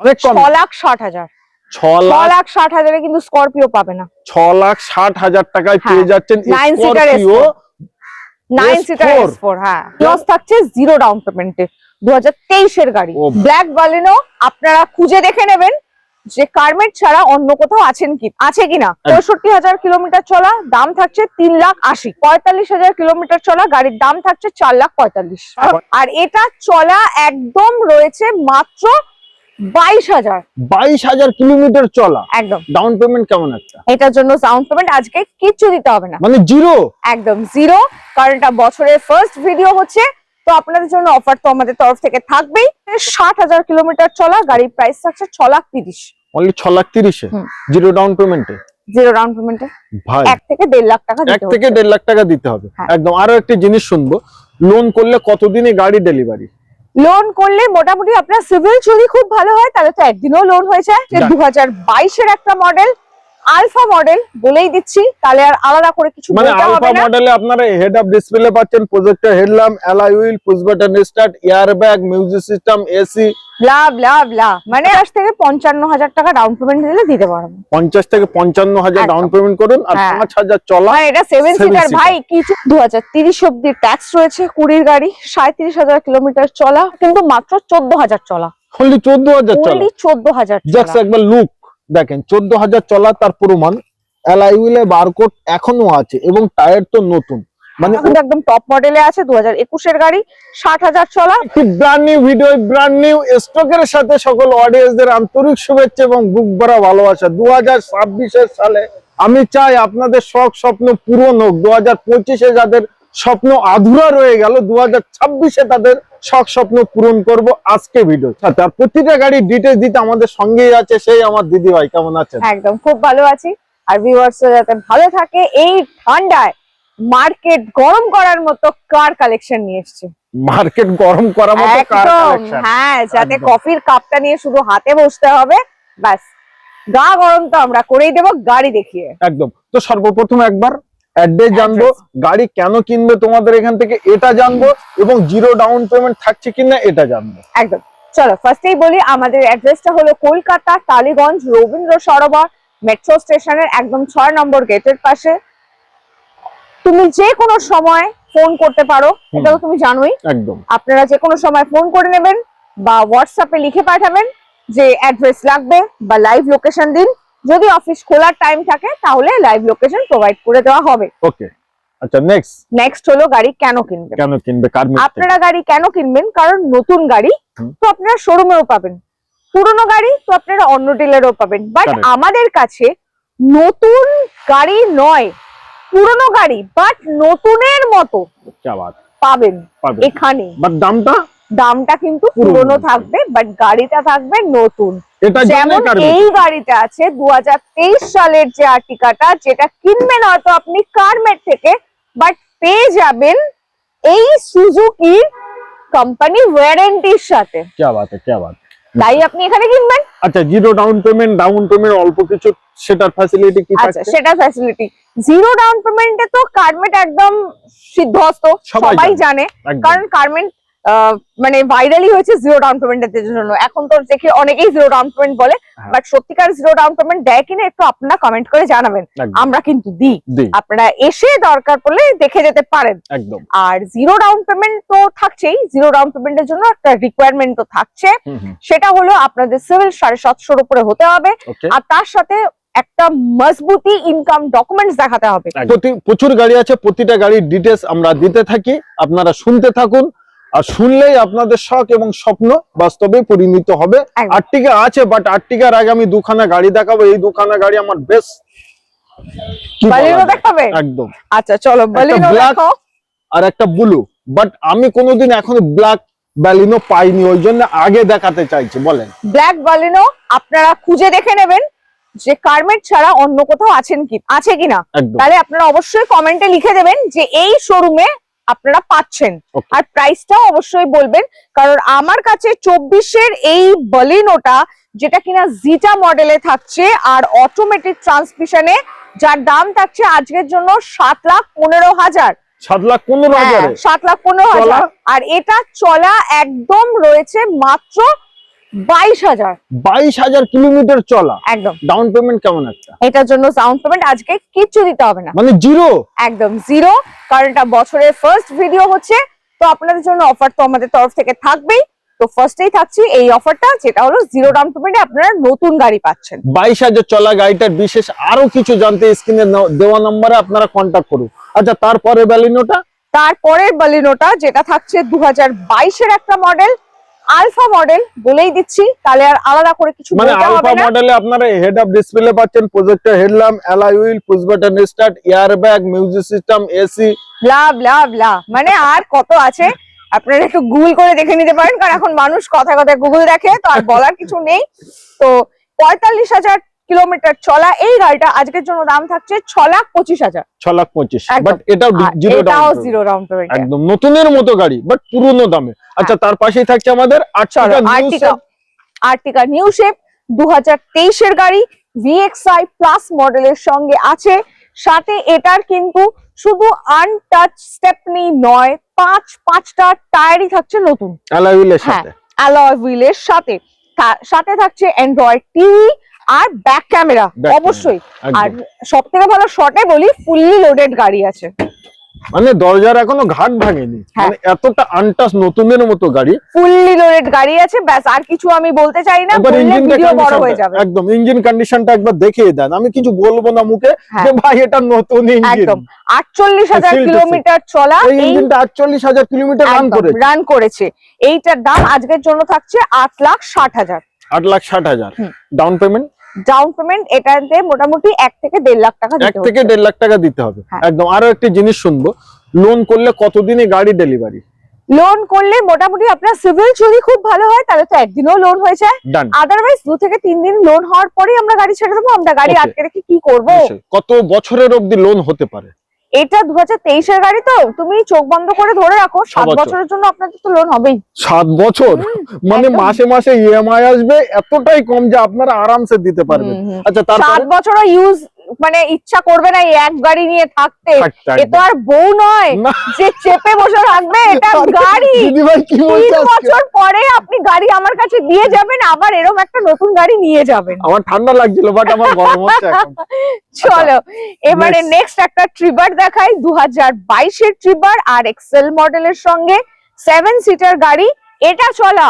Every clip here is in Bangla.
অনেক কম। ছ লাখ ষাট হাজার। ছ ছ লাখ লাখ ষাট হাজারে কিন্তু স্করপিও পাবে না। লাখ ষাট হাজার টাকায় হ্যাঁ, পেয়ে যাচ্ছেন স্করপিও নাইন সিটার S4 হ্যাঁ। থাকছে জিরো ডাউন পেমেন্টে গাড়ি। ব্ল্যাক বালিনো আপনারা খুঁজে দেখে নেবেন যে কার্মেট ছাড়া অন্য কোথাও আছেন কি আছে কিনা। পঁয়ষট্টি হাজার কিলোমিটার চলা দাম থাকছে তিন লাখ আশি। পঁয়তাল্লিশ হাজার কিলোমিটার চলা গাড়ির দাম থাকছে চার লাখ পঁয়তাল্লিশ। আর এটা চলা একদম রয়েছে মাত্র বাইশ হাজার। বাইশ হাজার কিলোমিটার চলা। একদম। ডাউন পেমেন্ট কেমন একটা এটার জন্য পেমেন্ট আজকে কিচ্ছু দিতে হবে না। মানে জিরো একদম জিরো কারণ এটা বছরের ফার্স্ট ভিডিও হচ্ছে। তো আপনাদের জন্য অফার তো আমাদের তরফ থেকে থাকবেই। ষাট হাজার কিলোমিটার চলা গাড়ির প্রাইস থাকছে ছ লাখ তিরিশ। অনলি ছ লাখ তিরিশে? জিরো ডাউন পেমেন্টে জিরো ডাউন পেমেন্টে ভাই। এক থেকে দেড় লাখ টাকা এক থেকে দেড় লাখ টাকা দিতে হবে। হ্যাঁ। একদম। আরও একটা জিনিস শুনব। লোন করলে কতদিনে গাড়ি ডেলিভারি লোন করলে মোটামুটি আপনার সিভিল যদি খুব ভালো হয় তাহলে তো একদিনও লোন হয়ে যায়। দু হাজার বাইশের একটা মডেল আলফা মডেল বলেই দিচ্ছি তাহলে আর আলাদা করে কিছু মানে আলফা মডেলে আপনারা হেড আপ ডিসপ্লে পাচ্ছেন projector headlamp alloy wheel push button start airbag music system AC blah blah blah মানে আজ থেকে পঞ্চান্ন হাজার টাকা ডাউন পেমেন্ট দিলে দিতে পারব। পঞ্চাশ থেকে পঞ্চান্ন হাজার একদম। ডাউন পেমেন্ট করুন আর হ্যাঁ। পাঁচ হাজার চলা মানে এটা সেভেন Seven সিটার ভাই কিছু দু হাজার তিরিশ অব্দি ট্যাক্স রয়েছে কুড়ির গাড়ি সাঁত্রিশ হাজার কিলোমিটার চলা কিন্তু মাত্র চোদ্দ হাজার চলা। অনলি চোদ্দ হাজার চলা। অনলি চোদ্দ হাজার জাস্ট একবার লুক দেখেন চোদ্দ হাজার চলা তার প্রমাণ অ্যালয় হুইলে বারকোড এখনও আছে এবং টায়ার তো নতুন। মানে একদম টপ মডেলে আছে দু হাজার গাড়ি ষাট হাজার চলা। একটি brand new video brand new স্টকের সাথে সকল অডিয়েন্সদের আন্তরিক শুভেচ্ছা এবং বুক ভরা ভালোবাসা। সালে আমি চাই আপনাদের শখ স্বপ্ন পূরণ হোক। দু হাজার পঁচিশে যাদের স্বপ্ন আধুরা রয়ে গেল। দু হাজার ছাব্বিশে তাদের শখ স্বপ্ন পূরণ করব আজকে ভিডিও সাথে আর প্রতিটা গাড়ির ডিটেলস দিতে আমাদের সঙ্গেই আছে সেই আমার দিদি ভাই কেমন আছেন? একদম খুব ভালো আছি। আর ভিউয়ার্স যাতে ভালো থাকে এই ঠান্ডায় মার্কেট গরম করার মতো কার কালেকশন নিয়ে এসছে। মার্কেট গরম করার মতো কার কালেকশন হ্যাঁ যাতে কফির কাপটা নিয়ে শুধু হাতে বসতে হবে ব্যাস। গা গরম তো আমরা করেই দেবো গাড়ি দেখিয়ে। একদম। তো সর্বপ্রথম একবার অ্যাড্রেস জানব গাড়ি কেন কিনবে তোমাদের এখান থেকে এটা জানব এবং জিরো ডাউন পেমেন্ট থাকছে কিনা এটা জানব। একদম। চলো ফার্স্টেই বলি আমাদের অ্যাড্রেসটা হলো কলকাতা টালিগঞ্জ রবীন্দ্র সরোবর মেট্রো স্টেশনের একদম ছয় নম্বর গেটের পাশে। তুমি যে কোনো সময় ফোন করতে পারো হুম। এটাও তুমি জানোই। একদম। আপনারা যে কোনো সময় ফোন করে নেবেন বা হোয়াটসঅ্যাপে লিখে পাঠাবেন যে অ্যাড্রেস লাগবে বা লাইভ লোকেশন দিন। যদি অফিস খোলার টাইম থাকে তাহলে লাইভ লোকেশন প্রোভাইড করে দেওয়া হবে। ওকে আচ্ছা নেক্সট নেক্সট হলো গাড়ি কেন কিনবেন? কেন কিনবে? কার আপনারা গাড়ি কেন কিনবেন? কারণ নতুন গাড়ি তো আপনারা শোরুমেও পাবেন। পুরনো গাড়ি তো আপনারা অন্য ডিলারও পাবেন। বাট আমাদের কাছে নতুন গাড়ি নয়। পুরনো গাড়ি বাট নতুনের মতো পাবেন এখানে। বাট দামটা? দামটা কিন্তু পুরনো। থাকবে বাট গাড়িটা থাকবে নতুন। যেমন এই গাড়িটা আছে দু সালের যে আর্টিকাটা যেটা কিনবেন হয়তো আপনি কারমেট থেকে বাট পেয়ে যাবেন এই সুজুকি কোম্পানি ওয়ারেন্টির সাথে। তাই আপনি এখানে কিনবেন। আচ্ছা zero down payment down payment অল্প কিছু সেটার ফ্যাসিলিটি কি আচ্ছা সেটা ফ্যাসিলিটি জিরো ডাউন পেমেন্টে তো কারমেট একদম সিদ্ধহস্ত সবাই জানে। জানে। কারণ কারমেন্ট মানে ভাইরালি হয়েছে জিরো ডাউন পেমেন্টের জন্য। এখন তো দেখি অনেকেই জিরো ডাউন পেমেন্ট বলে হ্যাঁ। বাট সত্যিকার জিরো ডাউন পেমেন্ট দেয় কিনা একটু আপনারা কমেন্ট করে জানাবেন। আমরা কিন্তু দিই। আপনারা এসে দরকার পড়লে দেখে যেতে পারেন। আর জিরো ডাউন পেমেন্ট তো থাকছেই জিরো ডাউন পেমেন্টের জন্য একটা রিকোয়ারমেন্ট তো থাকছে। সেটা হলো আপনাদের সিভিল সাড়ে সাতশোর উপরে হতে হবে। আর তার সাথে একটা মজবুতি ইনকাম ডকুমেন্টস দেখাতে হবে। প্রচুর গাড়ি আছে প্রতিটা গাড়ির ডিটেলস আমরা দিতে থাকি। আপনারা শুনতে থাকুন। আর শুনলেই আপনাদের শখ এবং স্বপ্ন বাস্তবে পরিণত হবে। আর্টিকা আছে বাট আর্টিকার আগে আমি দুখানা গাড়ি দেখাবো। এই দুখানা গাড়ি আমার বালিনো যায়? দেখাবে? একদম। আচ্ছা চলো বালিনো black- আর একটা ব্লু বাট আমি কোনোদিন এখনও ব্ল্যাক ব্যালিনো পাইনি ওই জন্য আগে দেখাতে চাইছি বলেন। ব্ল্যাক বালিনো আপনারা খুঁজে দেখে নেবেন যে কার্মেট ছাড়া অন্য কোথাও আছেন কি আছে কিনা। তাহলে আপনারা অবশ্যই কমেন্টে লিখে দেবেন যে এই শোরুমে আপনারা পাচ্ছেন. আর প্রাইসটাও অবশ্যই বলবেন কারণ আমার কাছে চব্বিশের এই বলিনোটা যেটা কিনা জিটা মডেলে থাকছে আর অটোমেটিক ট্রান্সমিশনে যার দাম থাকছে আজকের জন্য সাত লাখ পনেরো হাজার। সাত লাখ পনেরো হাজারে? হ্যাঁ, সাত লাখ পনেরো হাজার। আর এটা চলা একদম রয়েছে মাত্র বাইশ হাজার। বাইশ হাজার কিলোমিটার চলা। একদম। ডাউন পেমেন্ট কেমন একটা? এটার জন্য পেমেন্ট আজকে কিচ্ছু দিতে হবে না। মানে জিরো একদম জিরো কারণ এটা বছরের ফার্স্ট ভিডিও হচ্ছে। তো আপনাদের জন্য অফার তো আমাদের তরফ থেকে থাকবেই। তো ফার্স্টেই থাকছি এই অফারটা যেটা হলো জিরো ডাউন পেমেন্টে আপনারা নতুন গাড়ি পাচ্ছেন। বাইশ হাজার চলা গাড়িটার বিশেষ আরও কিছু জানতে স্ক্রিনে দেওয়া নম্বরে আপনারা কন্ট্যাক্ট করুন। আচ্ছা তারপরে ব্যালিনোটা তারপরের বালিনোটা যেটা থাকছে দু হাজার বাইশের একটা মডেল আলফা মডেল বলেই দিচ্ছি তাহলে আর আলাদা করে কিছু মানে আলফা মডেলে আপনারা হেড আপ ডিসপ্লে পাচ্ছেন projector headlamp alloy wheel push button start airbag music system AC blah blah blah মানে আর কত আছে? আপনারা একটু গুগল করে দেখে নিতে পারেন কারণ এখন মানুষ কথা কথা গুগল দেখে তো আর বলার কিছু নেই। তো পঁয়তাল্লিশ হাজার কিলোমিটার চলা এই গাড়িটা আজকের জন্য দাম থাকছে ছ লাখ পঁচিশ হাজার। ছ লাখ পঁচিশ। একদম। বাট এটাও জিরো জিরো ডাউন পেমেন্ট একদম নতুনের মতো গাড়ি বাট পুরনো দামে। আচ্ছা তার পাশেই থাকছে আমাদের আটটা আর্টিকা আর্টিকা নিউ শেপ দু হাজার তেইশের গাড়ি ভিএক্সআই প্লাস মডেলের সঙ্গে আছে। সাথে এটার কিন্তু শুধু আনটাচ স্টেপনি নয় পাঁচ পাঁচটা টায়ারই থাকছে নতুন। অ্যালয় হুইলের হ্যাঁ সাথে। অ্যালয় হুইলের সাথে। সাথে থাকছে অ্যান্ড্রয়েড টিভি আর ব্যাক ক্যামেরা অবশ্যই। আর সব থেকে ভালো শর্টে বলি ফুললি লোডেড গাড়ি আছে। মানে দরজার এখনও ঘাট ভাঙেনি। হ্যাঁ। মানে এতটা আনটাস নতুনের মতো গাড়ি। ফুললি লোডেড গাড়ি আছে ব্যাস আর কিছু আমি বলতে চাই না ভিডিও বড় হয়ে যাবে। একদম ইঞ্জিন কন্ডিশনটা একবার দেখিয়ে দেন। আমি কিছু বলব না মুখে হ্যাঁ। যে ভাই এটা নতুন ইঞ্জিন একদম। আটচল্লিশ হাজার Seal to seal। কিলোমিটার চলা এই ইঞ্জিনটা আটচল্লিশ হাজার কিলোমিটার রান করে রান করেছে। এইটার দাম আজকের জন্য থাকছে আট লাখ ষাট হাজার। আট লাখ ষাট হাজার। হুম। ডাউন পেমেন্ট ডাউন পেমেন্ট এটাতে মোটামুটি এক থেকে দেড় লাখ টাকা এক থেকে দেড় লাখ টাকা দিতে হবে। হ্যাঁ। একদম। আরও একটি জিনিস শুনব। লোন করলে কতদিনে গাড়ি ডেলিভারি লোন করলে মোটামুটি আপনার সিভিল যদি খুব ভালো হয় তাহলে তো একদিনও লোন হয়ে যায়। আদারওয়াইজ দু থেকে তিন দিন লোন হওয়ার পরেই আমরা গাড়ি ছেড়ে দেবো আমরা গাড়ি আটকে রেখে কি করব? কত বছরের অবধি লোন হতে পারে? এটা দু হাজার তেইশের গাড়ি তো তুমি চোখ বন্ধ করে ধরে রাখো সাত বছরের জন্য আপনাদের তো লোন হবেই। সাত বছর? মানে মাসে মাসে ইএমআই আসবে এতটাই কম যে আপনারা আরামসে দিতে পারবেন। আচ্ছা। আচ্ছা সাত বছর ইউজ মানে ইচ্ছা করবে না এই এক গাড়ি নিয়ে থাকতে। এ তো আর বউ নয় যে চেপে বসে থাকবে এটা গাড়ি। তিন বছর পরে আপনি গাড়ি আমার কাছে দিয়ে যাবেন আবার এরকম একটা নতুন গাড়ি নিয়ে যাবেন। আমার ঠান্ডা লাগছিল বাট আমার গরম হচ্ছে এখন। চলো এবারে নেক্সট একটা ট্রিবার দেখাই দু হাজার বাইশের ট্রিবার আর এক্সেল মডেলের সঙ্গে সেভেন সিটার গাড়ি। এটা চলা।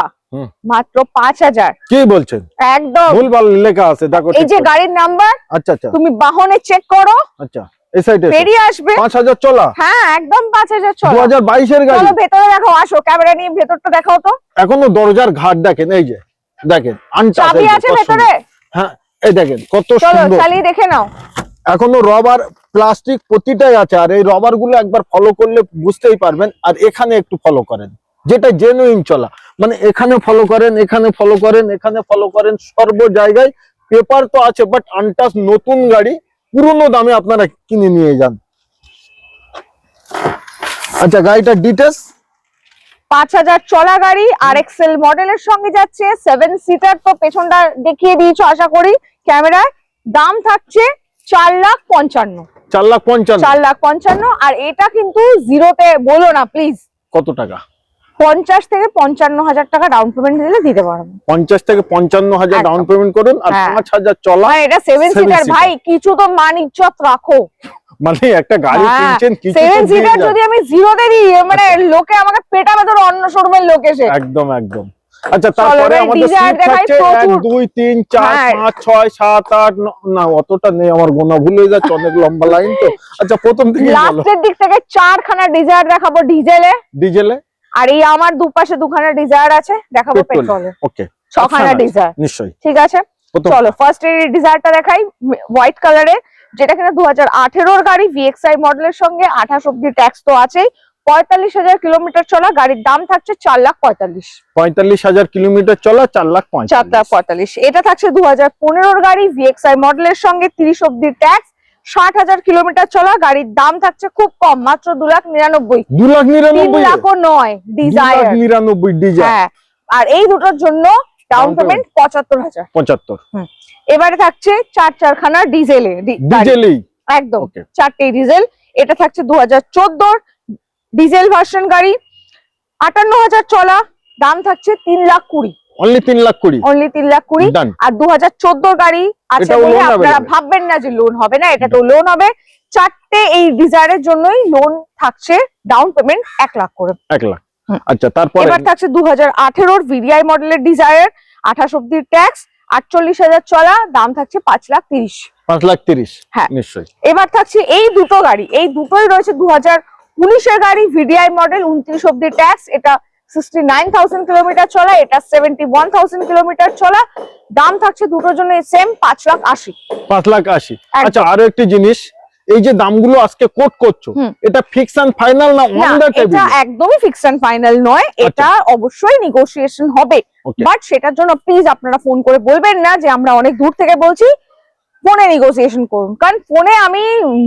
মাত্র পাঁচ হাজার। কি বলছেন? একদম। ভুলভাল লেখা আছে দেখো এই যে গাড়ির নাম্বার আচ্ছা আচ্ছা। তুমি বাহনে চেক করো। আচ্ছা এই সাইডে বেরিয়ে আসবে। চলা। হ্যাঁ একদম চলো। গাড়ি চলো ভেতরে দেখো আসো ক্যামেরা নিয়ে ভেতরটা দেখাও তো। এখনও দরজার ঘাট দেখেন এই যে দেখেন চাবি আছে ভেতরে? হ্যাঁ এই দেখেন কত চলো চালিয়ে দেখে নাও। এখনও রবার প্লাস্টিক প্রতিটাই আছে আর এই রবারগুলো একবার ফলো করলে বুঝতেই পারবেন আর এখানে একটু ফলো করেন যেটা জেনুইন চলা। মানে এখানে ফলো করেন এখানে ফলো করেন এখানে ফলো করেন সর্ব জায়গায় পেপার তো আছে বাট আনটাস নতুন গাড়ি পুরনো দামে আপনারা কিনে নিয়ে যান। আচ্ছা গাড়িটার ডিটেলস পাঁচ হাজার চলা গাড়ি আর এক্সেল মডেলের সঙ্গে যাচ্ছে সেভেন সিটার তো পেছনটা দেখিয়ে দিয়েছ আশা করি ক্যামেরায়। দাম থাকছে চার লাখ পঞ্চান্ন। চার লাখ পঞ্চান্ন। চার লাখ পঞ্চান্ন আর এটা কিন্তু জিরোতে বলো না প্লিজ কত টাকা? পঞ্চাশ থেকে পঞ্চান্ন হাজার টাকা ডাউন পেমেন্ট দিলে দিতে পারব। পঞ্চাশ থেকে পঞ্চান্ন হাজার। ডাউন পেমেন্ট করুন আর হ্যাঁ। পাঁচ হাজার চলা এটা সেভেন সিটার ভাই কিছু তো মান ইজ্জত রাখো। মানে একটা গাড়ি হ্যাঁ, কিনছেন কিছু সেভেন সিটার যদি আমি জিরোতে দিই মানে লোকে আমাকে পেটাবে ধরো অন্য শোরুমের লোক এসে। একদম একদম। আচ্ছা তারপরে আমাদের সিট থাকছে এক প্রচুর। দুই তিন চার হ্যাঁ। পাঁচ ছয় সাত আট ন- না অতটা নেই আমার গোনা ভুলে যাচ্ছে অনেক লম্বা লাইন তো। আচ্ছা প্রথম থেকে লাস্টের দিক থেকে চারখানা ডিজায়ার দেখাবো ডিজেলে ডিজেলে আর এই আমার দুপাশে দুখানা ডিজায়ার আছে দেখাবো পেট্রোল ওকে ছখানা ডিজায়ার নিশ্চয়ই। ঠিক আছে? চলো ফার্স্ট এর ডিজায়ারটা দেখাই হোয়াইট কালারের যেটা কিনা দু হাজার গাড়ি ভিএক্সআই মডেলের সঙ্গে আঠাশ অব্দি ট্যাক্স তো আছেই। পঁয়তাল্লিশ হাজার কিলোমিটার চলা গাড়ির দাম থাকছে চার লাখ পঁয়তাল্লিশ। পঁয়তাল্লিশ হাজার কিলোমিটার চলা চার লাখ চার লাখ পঁয়তাল্লিশ। পঁয়তাল্লিশ এটা থাকছে দু হাজার পনেরোর গাড়ি ভিএক্সআই মডেলের সঙ্গে তিরিশ অব্দি ট্যাক্স ষাট হাজার কিলোমিটার চলা গাড়ির দাম থাকছে খুব কম মাত্র দু লাখ নিরানব্বই। দু লাখ নিরানব্বই। লাখও নয় লাখ ডিজায়ার নিরানব্বই ডিজেল হ্যাঁ আর এই দুটোর জন্য ডাউন পেমেন্ট পঁচাত্তর হাজার। পঁচাত্তর। এবারে থাকছে চার চারখানা ডিজেলে ডি- গাড়ি। ডিজেলই একদম চারটে ডিজেল এটা থাকছে দু হাজার চোদ্দোর ডিজেল ভার্সন গাড়ি। আটান্ন হাজার চলা দাম থাকছে তিন লাখ কুড়ি। অনলি তিন লাখ কুড়ি। অনলি তিন লাখ কুড়ি। ডান আর দু হাজার চোদ্দোর গাড়ি আছে বলে আপনারা ভাববেন না যে লোন হবে না এটা তো লোন হবে। চারটে এই ডিজায়ারের জন্যই লোন থাকছে ডাউন পেমেন্ট এক লাখ করে। এক লাখ। আচ্ছা তারপরে এবার থাকছে দু হাজার আঠেরোর ভিডিআই মডেলের ডিজায়ার আঠাশ অব্দির ট্যাক্স আটচল্লিশ হাজার চলা দাম থাকছে পাঁচ লাখ তিরিশ। পাঁচ লাখ তিরিশ হ্যাঁ। নিশ্চয়ই। এবার থাকছে এই দুটো গাড়ি এই দুটোই রয়েছে দু হাজার উনিশের গাড়ি ভিডিআই মডেল উনত্রিশ অব্দি ট্যাক্স এটা সিক্সটি নাইন থাউজেন্ড কিলোমিটার চলা এটা সেভেন্টি ওয়ান থাউজেন্ড কিলোমিটার চলা। দাম থাকছে দুটোর জন্য সেম পাঁচ লাখ আশি। পাঁচ লাখ আশি। আচ্ছা আরও একটি জিনিস এই যে দামগুলো আজকে কোট করছ এটা ফিক্স অ্যান্ড ফাইনাল না অন দ্য টেবিল এটা একদমই ফিক্স এন্ড ফাইনাল নয় এটা অবশ্যই নেগোসিয়েশন হবে। বাট সেটার জন্য প্লিজ আপনারা ফোন করে বলবেন না যে আমরা অনেক দূর থেকে বলছি। ফোনে নেগোসিয়েশন করুন। কারণ ফোনে আমি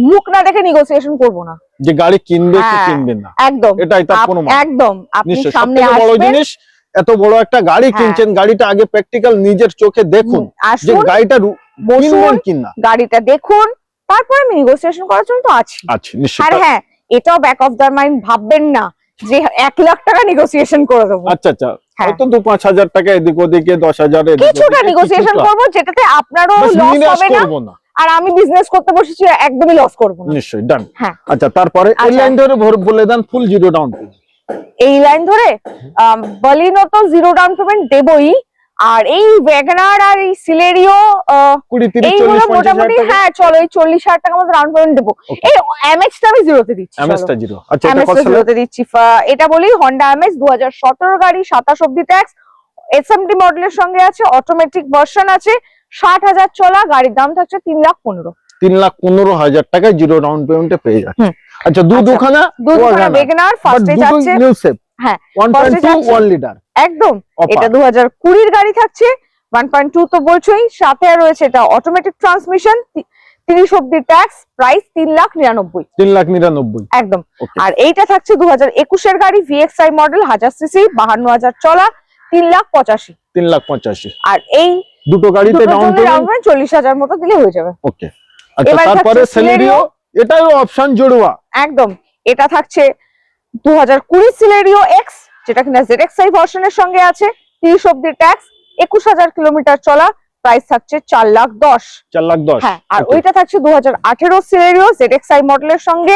মুখ না দেখে নেগোসিয়েশন করব না। যে গাড়ি কিনবে কি হ্যাঁ, কিনবে না। একদম। এটাই তার কোনো মানে। একদম। আপনি সামনে বড় জিনিস এত বড় একটা গাড়ি হ্যাঁ। কিনছেন গাড়িটা আগে প্র্যাকটিক্যাল নিজের চোখে দেখুন যে গাড়িটা কিনবেন কিনা। গাড়িটা দেখুন তারপর আমি নেগোসিয়েশন করার জন্য তো আছি। আচ্ছা আর হ্যাঁ এটাও ব্যাক অফ দ্য মাইন্ড ভাববেন না যে এক লাখ টাকা নেগোসিয়েশন করে দেবো। আচ্ছা আচ্ছা। হয়তো দু পাঁচ হাজার টাকা এদিক ওদিকে দশ হাজার কিছুটা নেগোসিয়েশন করব যেটাতে আপনারও লস হবে না। আর আমি বিজনেস করতে বসেছি একদমই লস করব নিশ্চয়ই ডান হ্যাঁ। আচ্ছা তারপরে এই আচ্ছা। লাইন ধরে ভর- বলে দেন ফুল জিরো ডাউন এই লাইন ধরে বলিনো তো জিরো ডাউন পেমেন্ট দেবই আর এই ওয়াগনার আর এই সিলেরিও এইগুলো মোটামুটি হ্যাঁ চলো এই চল্লিশ হাজার টাকা মতো রাউন্ড পেমেন্ট দেবো। এই এমএক্সটা আমি জিরোতে দিচ্ছি এমএস টা জিরো আচ্ছা এটা কত জিরোতে দিচ্ছি ফা- এটা বলি হন্ডা এমএক্স দু হাজার সতেরো গাড়ি সাতাশ অব্দি ট্যাক্স এসএমটি মডেলের সঙ্গে আছে অটোমেটিক ভার্সন আছে ষাট হাজার চলা গাড়ির দাম থাকছে তিন লাখ পনেরো। তিন লাখ পনেরো হাজার টাকায় জিরো ডাউন পেমেন্টে পেয়ে যাচ্ছে। আচ্ছা দু আচ্ছা, দুখানা দু বেগনার ফার্স্টে যাচ্ছে হ্যাঁ, ওয়ান first পয়েন্ট এ টু যাচ্ছে। ওয়ান লিটার একদম। এটা দু হাজার কুড়ির গাড়ি থাকছে। ওয়ান পয়েন্ট টু তো বলছোই। সাথে রয়েছে এটা অটোমেটিক ট্রান্সমিশন তিরিশ অব্দি ট্যাক্স প্রাইস তিন লাখ নিরানব্বই। তিন লাখ নিরানব্বই। একদম। আর এইটা থাকছে দু হাজার একুশের গাড়ি ভিএক্সআই মডেল হাজার সিসি বাহান্ন হাজার চলা তিন লাখ পঁচাশি। তিন লাখ পঁচাশি। আর এই দুটো গাড়িতে দুটোর ডাউন পেমেন্ট চল্লিশ হাজার মতো দিলে হয়ে যাবে। ওকে আচ্ছা এবার তারপরে থাকছে সেলেরিও এটাও অপশন জড়ুয়া। একদম। এটা থাকছে দু হাজার কুড়ি সিলেরিও এক্স যেটা কিনা জেড এক্সআই ভার্সনের সঙ্গে আছে তিরিশ অব্দি ট্যাক্স একুশ হাজার কিলোমিটার চলা প্রাইস থাকছে চার লাখ দশ। চার লাখ দশ। হ্যাঁ আর ওইটা থাকছে দু হাজার আঠেরো সিলেরিও জেড এক্সআই মডেলের সঙ্গে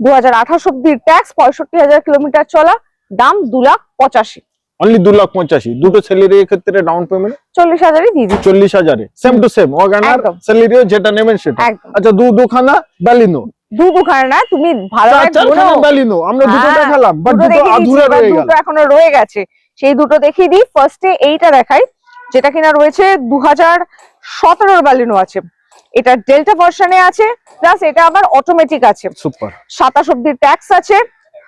দু হাজার আঠাশ অব্দি ট্যাক্স পঁয়ষট্টি হাজার কিলোমিটার চলা দাম দু লাখ পঁচাশি। অনলি দু লাখ পঁচাশি। দুটো সেলেরিও ক্ষেত্রে ডাউন পেমেন্ট চল্লিশ হাজারই দিয়ে দিচ্ছি। চল্লিশ হাজারে। Same to same WagonR. Celerio যেটা নেবেন সেটা। আচ্ছা দু দুখানা দুখানে না তুমি ভালো আমরা দুটো হ্যাঁ, দেখালাম বাট দুটো আধুরা রয়ে গেল। দুটো এখনও রয়ে গেছে। সেই দুটো দেখিয়ে দিই। ফার্স্টে এইটা দেখাই যেটা কিনা রয়েছে বালিনো আছে। এটা ডেল্টা ভার্সনে আছে প্লাস এটা আবার অটোমেটিক আছে। সুপার সাতাশ অব্দি ট্যাক্স আছে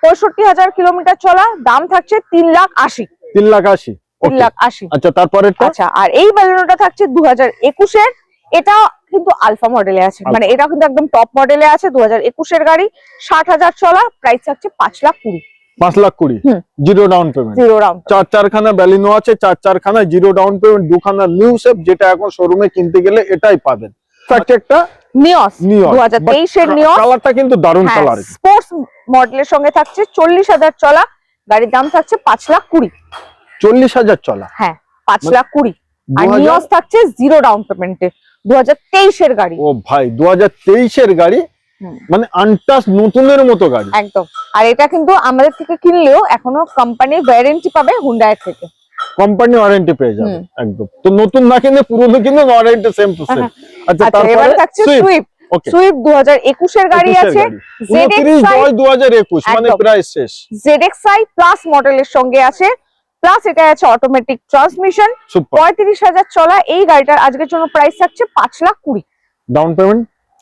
পঁয়ষট্টি হাজার কিলোমিটার চলা দাম থাকছে তিন লাখ আশি। তিন লাখ আশি তিন Okay. লাখ আশি। আচ্ছা তারপরে আচ্ছা আর এই বালিনোটা থাকছে দু হাজার একুশের এটা কিন্তু আলফা মডেলে আছে। মানে এটা কিন্তু একদম টপ মডেলে আছে দু হাজার একুশের গাড়ি ষাট হাজার চলা প্রাইস থাকছে পাঁচ লাখ কুড়ি। পাঁচ লাখ কুড়ি। Zero down payment zero down চার চারখানা ব্যালিনো আছে চার চারখানা জিরো ডাউন পেমেন্ট দুখানা নিউ সেপ যেটা এখন শোরুমে কিনতে গেলে এটাই পাবেন। একটা নিয়স নিয়ন দু হাজার তেইশের নিয়স কালারটা কিন্তু দারুণ হ্যাঁ কালার স্পোর্টস মডেলের সঙ্গে থাকছে চল্লিশ হাজার চলা গাড়ির দাম থাকছে পাঁচ লাখ কুড়ি। চল্লিশ হাজার চলা। হ্যাঁ পাঁচ মানে লাখ কুড়ি। আর নিয়স থাকছে জিরো ডাউন পেমেন্টে দু হাজার তেইশের গাড়ি। ও ভাই দু হাজার তেইশের গাড়ি? মানে আনটাস নতুনের মতো গাড়ি। একদম। আর এটা কিন্তু আমাদের থেকে কিনলেও এখনও কোম্পানির ওয়ারেন্টি পাবে থেকে। কোম্পানি ওয়ারেন্টি পেয়ে যাবে। একদম। তো নতুন না কিনে পুরনো কিনে ওয়ারেন্টি সেম টু সেম আচ্ছা আচ্ছা তারপরে সুইফট সুইফট ওকে সুইফট একুশের গাড়ি আছে। হাজার একুশ মানে একদম। প্রায় শেষ। জেডএক্সআই প্লাস মডেলের সঙ্গে আছে। প্লাস এটা আছে অটোমেটিক ট্রান্সমিশন পঁয়ত্রিশ হাজার চলা এই গাড়িটার আজকের জন্য প্রাইস থাকছে পাঁচ লাখ কুড়ি। ডাউন পেমেন্ট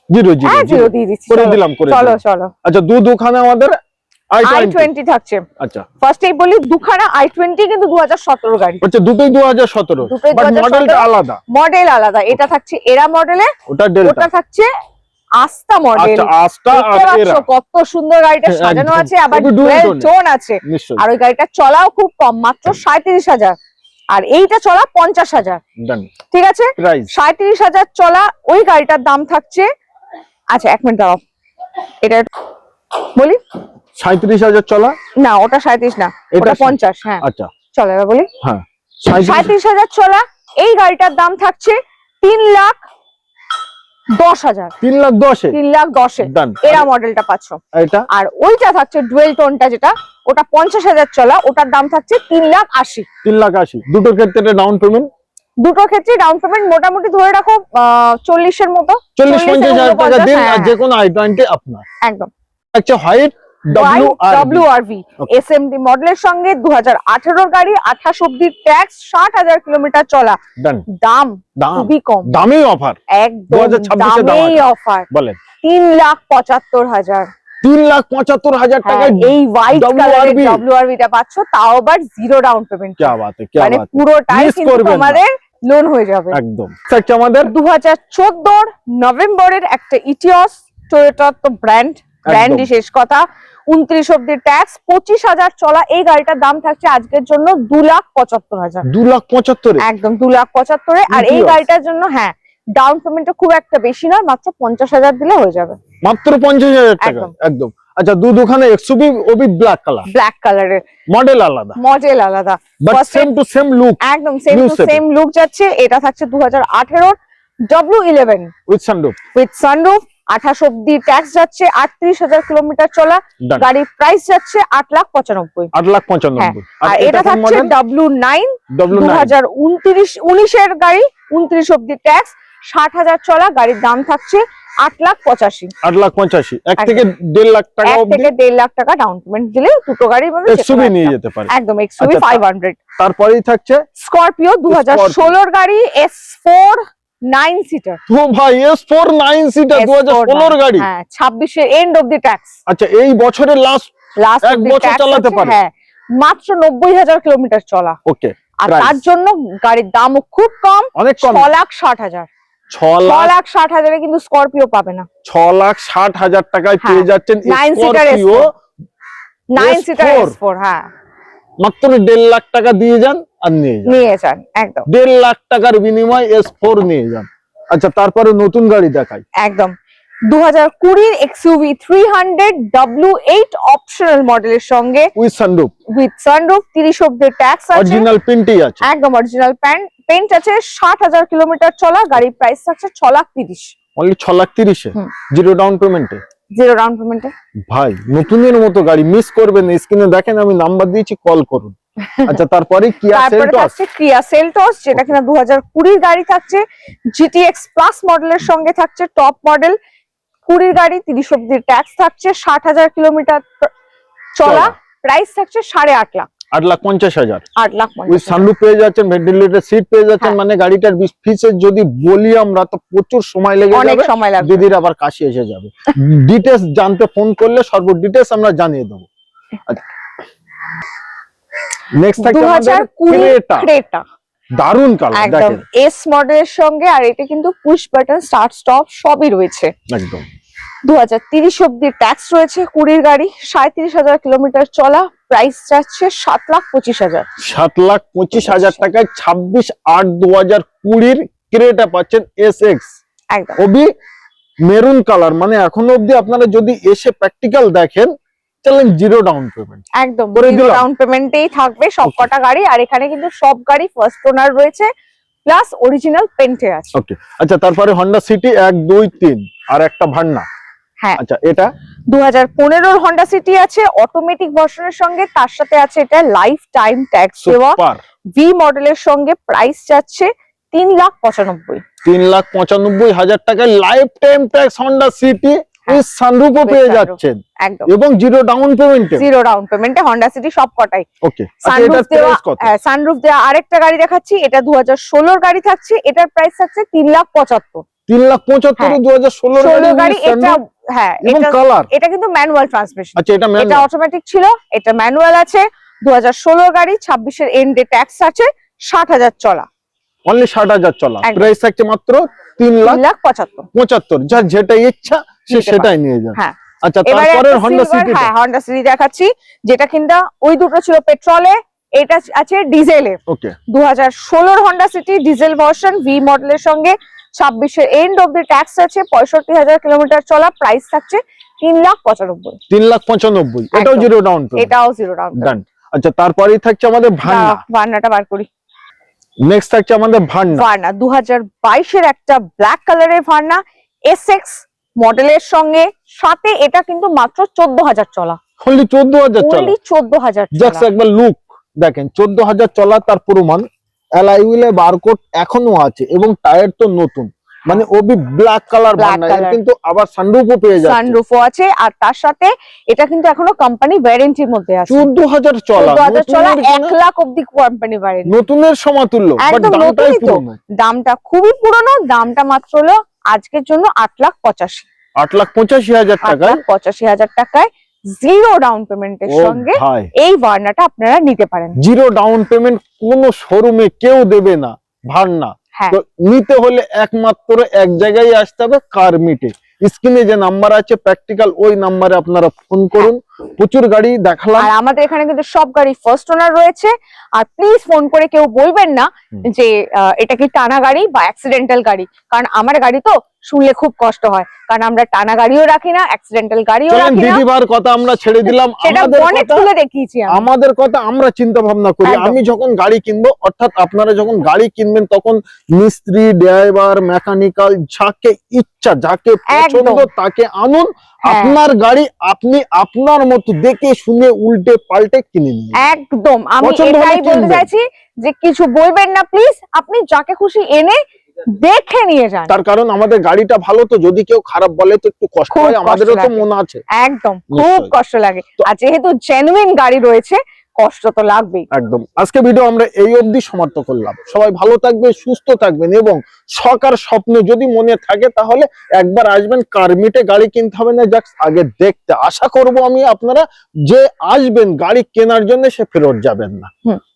জিরো জিরো দিয়ে দিচ্ছি করে দিলাম করে চলো চলো। আচ্ছা দু দুখানা আমাদের আই আই টোয়েন্টি টোয়েন্টি থাকছে। আচ্ছা। ফার্স্টেই বলি দুখানা আই টোয়েন্টি কিন্তু দু হাজার সতেরো গাড়ি। হচ্ছে দুটোই দু হাজার সতেরো। দুটোই বাট 2017 মডেলটা আলাদা। মডেল আলাদা। এটা থাকছে এরা মডেলে ওটা থাকছে আস্তা মডেল আচ্ছা কত সুন্দর গাড়িটা হ্যাঁ, সাজানো আছে আবার ডুয়েল টোন আছে। আর ওই গাড়িটা চলাও খুব কম মাত্র সাঁত্রিশ হাজার। আর এইটা চলা পঞ্চাশ হাজার। ঠিক আছে? সাঁত্রিশ হাজার চলা ওই গাড়িটার দাম থাকছে আচ্ছা এক মিনিট দাঁড়াও। এটা বলি? সাঁত্রিশ হাজার চলা? না ওটা সাঁত্রিশ না ওটা পঞ্চাশ হ্যাঁ। আচ্ছা। চলো এবার বলি। হ্যাঁ সাঁত্রিশ হাজার চলা এই গাড়িটার দাম থাকছে তিন লাখ দশ হাজার। তিন লাখ দশে? তিন লাখ দশে। এরা মডেলটা পাচ্ছ। এটা? আর ওইটা থাকছে ডুয়েল টোনটা যেটা ওটা পঞ্চাশ হাজার চলা ওটার দাম থাকছে তিন লাখ আশি। তিন লাখ আশি। দুটোর ক্ষেত্রে ডাউন পেমেন্ট দুটোর ক্ষেত্রে ডাউন পেমেন্ট মোটামুটি ধরে রাখো চল্লিশের মতো। চল্লিশ পঞ্চাশ হাজার টাকা দিন হ্যাঁ, আর যে কোনো আই টোয়েন্টি আপনার। একদম। হচ্ছে হোয়াইট ডব্লিউআরভি মডেলের সঙ্গে গাড়ি ট্যাক্স 60000 কিলোমিটার চলা। দাম তিন লাখ পঁচাত্তর হাজার। হ্যাঁ, তাও আবার জিরো ডাউন পেমেন্ট মানে পুরোটাই লোন হয়ে যাবে। একদম। নভেম্বরের একটা ইটিওস টয়োটা তো ব্র্যান্ড ব্র্যান্ডই শেষ কথা। উনত্রিশ অব্দি ট্যাক্স পঁচিশ হাজার চলা এই গাড়িটার দাম থাকছে আজকের জন্য দু লাখ পঁচাত্তর হাজার। দু লাখ পঁচাত্তরে? একদম দু লাখ পঁচাত্তরে। আর এই গাড়িটার জন্য হ্যাঁ ডাউন পেমেন্টটা খুব একটা বেশি নয় মাত্র পঞ্চাশ হাজার দিলে হয়ে যাবে। মাত্র পঞ্চাশ হাজার টাকা? একদম। একদম। আচ্ছা দু দুখানে এক্সুবি ওবি ব্ল্যাক কালার ব্ল্যাক কালারের মডেল আলাদা? মডেল আলাদা। But same to same look একদম সেম টু সেম লুক যাচ্ছে। এটা থাকছে দু হাজার আঠেরোর W eleven with sunroof with sunroof আঠাশ অব্দি ট্যাক্স যাচ্ছে আটত্রিশ হাজার কিলোমিটার চলা গাড়ির প্রাইস যাচ্ছে আট লাখ পঁচানব্বই। আট লাখ পঁচানব্বই। আর এটা থাকছে ডাব্লিউ নাইন দু হাজার উনত্রিশ উনিশের গাড়ি উনত্রিশ অব্দি ট্যাক্স ষাট হাজার চলা গাড়ির দাম থাকছে আট লাখ পঁচাশি। আট লাখ পঁচাশি। এক থেকে দেড় লাখ টাকা এক থেকে দেড় লাখ টাকা ডাউন পেমেন্ট দিলে দুটো গাড়ি মানে যেতে এক্সুবি নিয়ে যেতে পারে। একদম এক্সুবি আচ্ছা, ফাইভ হান্ড্রেড তারপরেই থাকছে? স্করপিও দু হাজার ষোলোর গাড়ি এস ফোর নাইন সিটার। ও ভাই এস ফোর নাইন সিটার দু হাজার গাড়ি। হ্যাঁ ছাব্বিশে এন্ড অব দি ট্যাক্স আচ্ছা এই বছরের লাস্ট লাস্ট এক বছর চালাতে পারে। হ্যাঁ মাত্র নব্বই হাজার কিলোমিটার চলা। ওকে আর তার জন্য গাড়ির দামও খুব কম অনেক ছ লাখ ষাট হাজার। ছ লাখ ষাট হাজারে কিন্তু স্করপিও পাবে না। ছ লাখ ষাট হাজার টাকায় হ্যাঁ, পেয়ে যাচ্ছেন Scorpio S4 nine seater S4 S four হ্যাঁ। মাত্র দেড় লাখ টাকা দিয়ে যান আর নিয়ে যান। নিয়ে যান একদম। দেড় লাখ টাকার বিনিময় এস ফোর নিয়ে যান। আচ্ছা তারপরে নতুন গাড়ি দেখাই। একদম। দু হাজার কুড়ির XUV three hundred W eight optional মডেলের সঙ্গে উইথ সানরুফ উইথ সানরুফ তিরিশ অব্দি ট্যাক্স আছে। অরিজিনাল আছে। একদম অরিজিনাল প্যান্ট পেন্ট আছে। ষাট হাজার কিলোমিটার চলা গাড়ির প্রাইস থাকছে ছ লাখ তিরিশ। অনলি ছ লাখ তিরিশে। জিরো ডাউন পেমেন্টে জিরো ডাউন পেমেন্টে ভাই নতুনের মতো গাড়ি মিস করবেন স্ক্রিনে দেখেন আমি নাম্বার দিয়েছি কল করুন। আচ্ছা তারপরে কিয়া সেলটস আছে কিয়া সেলটস যেটা কিনা দু হাজার কুড়ির গাড়ি থাকছে। জিটিএক্স প্লাস মডেলের সঙ্গে থাকছে টপ মডেল কুড়ির গাড়ি তিরিশ অব্দি ট্যাক্স থাকছে ষাট হাজার কিলোমিটার চলা। চলা। প্রাইস থাকছে সাড়ে আট লাখ। আট লাখ পঞ্চাশ হাজার। আট লাখ উইথ পঞ্চাশ হাজার। সানরুফ পেয়ে যাচ্ছেন ভেন্টিলেটর সিট পেয়ে যাচ্ছেন হ্যাঁ। মানে গাড়িটার ফিসের যদি বলি আমরা তো প্রচুর সময় লেগে যাবে। দিদির আবার কাশি এসে যাবে। ডিটেলস জানতে ফোন করলে সর্ব ডিটেলস আমরা জানিয়ে দেবো। নেক্সট থাকছে আমাদের ক্রেটা। ক্রেটা। দারুণ কালার একদম এস মডেলের সঙ্গে আর এটা কিন্তু পুশ বাটন স্টার্ট স্টপ সবই রয়েছে। একদম। দু হাজার তিরিশ অব্দি ট্যাক্স রয়েছে কুড়ির গাড়ি সাঁত্রিশ হাজার কিলোমিটার চলা প্রাইস যাচ্ছে সাত লাখ পঁচিশ হাজার। সাত লাখ পঁচিশ হাজার টাকায় ছাব্বিশ আট দু হাজার কুড়ির ক্রেটা পাচ্ছেন এস এক্স একদম। মেরুন কালার মানে এখনও অব্দি আপনারা যদি এসে প্র্যাকটিক্যাল দেখেন চলেন জিরো ডাউন পেমেন্ট একদম ডাউন পেমেন্টেই থাকবে সব কটা গাড়ি আর এখানে কিন্তু সব গাড়ি ফার্স্ট ওনার রয়েছে প্লাস অরিজিনাল পেন্টে আছে। ওকে আচ্ছা তারপরে হন্ডা সিটি এক দুই তিন আর একটা ভান্না হ্যাঁ। আচ্ছা এটা? দু হাজার পনেরোর হন্ডা সিটি আছে অটোমেটিক ভার্সনের সঙ্গে তার সাথে আছে এটা লাইফ টাইম ট্যাক্স দেওয়া ভি মডেলের সঙ্গে প্রাইস যাচ্ছে তিন লাখ পঁচানব্বই। তিন লাখ পঁচানব্বই হাজার টাকায় lifetime tax Honda City হ্যাঁ, উইথ সানরুফও পেয়ে। যাচ্ছেন একদম। এবং জিরো ডাউন পেমেন্টে জিরো ডাউন পেমেন্টে হন্ডা সিটি সব কটাই। ওকে আচ্ছা সানরুফ দেওয়া হ্যাঁ সানরুফ দেওয়া আরেকটা গাড়ি দেখাচ্ছি এটা দু হাজার ষোলোর গাড়ি থাকছে এটার প্রাইস থাকছে তিন লাখ পঁচাত্তর। তিন লাখ পঁচাত্তর হ্যাঁ। দু হাজার ষোলো ষোলো গাড়ি এটা হ্যাঁ এবং কালার এটা কিন্তু ম্যানুয়াল ট্রান্সমিশন আচ্ছা এটা এটা অটোমেটিক ছিল এটা ম্যানুয়াল আছে দু হাজার ষোলোর গাড়ি ছাব্বিশের এন্ডে ট্যাক্স আছে ষাট হাজার চলা। অনলি ষাট হাজার চলা। একদম। প্রাইস থাকছে মাত্র তিন লাখ পঁচাত্তর। পঁচাত্তর। যার যেটা ইচ্ছা সে সেটাই নিয়ে যান হ্যাঁ। আচ্ছা তারপরে হন্ডা সিটি হ্যাঁ হন্ডা সিটি দেখাচ্ছি যেটা কিনা ওই দুটো ছিল পেট্রোলে এটা আছে ডিজেলে ওকে দু হাজার ষোলোর Honda City diesel version V মডেলের সঙ্গে ছাব্বিশের এন্ড অব দি ট্যাক্স আছে পঁয়ষট্টি হাজার কিলোমিটার চলা প্রাইস থাকছে তিন লাখ পঁচানব্বই। তিন লাখ পঁচানব্বই এটাও জিরো ডাউন এটাও জিরো ডাউন আচ্ছা তারপরেই থাকছে আমাদের ভান্নাটা বার করি। নেক্সট থাকছে আমাদের ভান্ডা ভার্না দু হাজার বাইশের একটা ব্ল্যাক কালারের ভার্না এস এক্স মডেলের সঙ্গে সাথে এটা কিন্তু মাত্র চোদ্দ হাজার চলা। চোদ্দ হাজার চলা? চোদ্দ হাজার একবার লুক দেখেন চোদ্দ হাজার চলা তার প্রমাণ অ্যালাই হুইলে বারকোড এখনও আছে এবং টায়ার তো নতুন। মানে ওবি ব্ল্যাক কালার color। কিন্তু আবার সানরুফও পেয়ে যাচ্ছে। সানরুফও আছে আর তার সাথে এটা কিন্তু এখনও কোম্পানি ওয়ারেন্টির মধ্যে আছে। চোদ্দ হাজার চলা। চোদ্দ হাজার চলা নতুনের এক জন্য- লাখ অবধি কোম্পানি ওয়ারেন্টি নতুনের সমতুল্য বাট দামটাই পুরনো। দামটা খুবই পুরনো দামটা মাত্র হলো আজকের জন্য আট লাখ পঁচাশি। আট লাখ পঁচাশি হাজার আট টাকায় লাখ পঁচাশি হাজার টাকায় জিরো ডাউন পেমেন্টের সঙ্গে এই ভার্নাটা আপনারা নিতে পারেন। জিরো ডাউন পেমেন্ট কোন শোরুমে কেউ দেবে না ভাড়না হ্যাঁ। তো নিতে হলে একমাত্র এক জায়গায় আসতে হবে কার মিটে স্ক্রিনে যে নাম্বার আছে প্র্যাকটিক্যাল ওই নাম্বারে আপনারা ফোন করুন। প্রচুর গাড়ি দেখালাম। আর আমাদের এখানে কিন্তু সব গাড়ি ফার্স্ট ওনার রয়েছে। আর প্লিজ ফোন করে কেউ বলবেন না যে এটা কি টানা গাড়ি বা অ্যাক্সিডেন্টাল গাড়ি? কারণ আমার গাড়ি তো শুনলে খুব কষ্ট হয়। কারণ আমরা টানা গাড়িও রাখি না অ্যাক্সিডেন্টাল গাড়িও রাখি না। দিদিবার কথা আমরা ছেড়ে দিলাম। আমাদের কথা দেখিয়েছি আমাদের কথা আমরা চিন্তা ভাবনা করি। আমি যখন গাড়ি কিনবো অর্থাৎ আপনারা যখন গাড়ি কিনবেন তখন মিস্ত্রি ড্রাইভার মেকানিক্যাল যাকে ইচ্ছা যাকে পছন্দ তাকে আনুন। আপনার গাড়ি আপনি আপনার মতো দেখে শুনে উল্টে পাল্টে কিনে নিন। একদম। আমি এটাই বলতে চাইছি যে কিছু বলবেন না প্লিজ আপনি যাকে খুশি এনে দেখে নিয়ে যান। তার কারণ আমাদের গাড়িটা ভালো তো যদি কেউ খারাপ বলে তো একটু কষ্ট হয় আমাদেরও তো। মন আছে। একদম খুব কষ্ট লাগে। আর যেহেতু জেনুইন গাড়ি রয়েছে কষ্ট তো লাগবে একদম। আজকে ভিডিও আমরা এই অবধি সমাপ্ত করলাম। সবাই ভালো থাকবে সুস্থ থাকবেন এবং সকার স্বপ্ন যদি মনে থাকে তাহলে একবার আসবেন। কারমিটে গাড়ি কিনতে হবে না যাক আগে দেখতে। আশা করব আমি আপনারা যে আসবেন গাড়ি কেনার জন্য সে ফেরত যাবেন না।